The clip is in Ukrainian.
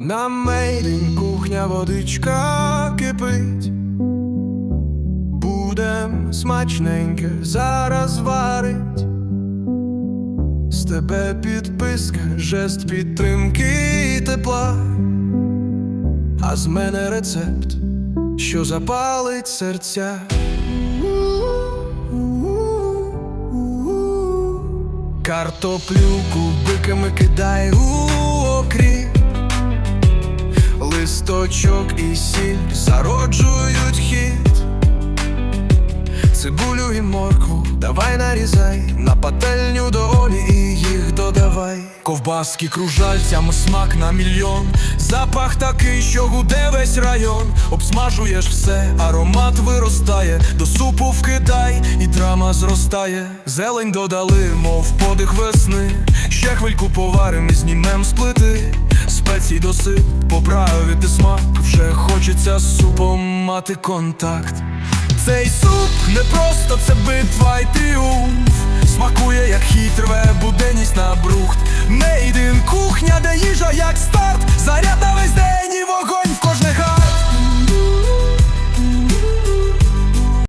На мейдин кухня водичка кипить. Будем смачненьке зараз варить. З тебе підписка, жест підтримки і тепла. А з мене рецепт, що запалить серця. Картоплю кубиками кидай Листочок і сіль зароджують хід. Цибулю і моркву давай нарізай На пательню до олі і їх додавай. Ковбаски кружальцями смак на мільйон. Запах такий, що гуде весь район. Обсмажуєш все, аромат виростає. До супу вкидай і драма зростає. Зелень додали, мов подих весни. Ще хвильку поварим і знімем з Спецій досип, поправити смак Вже хочеться з супом мати контакт. Цей суп не просто це битва й тріумф. Смакує, як хід рве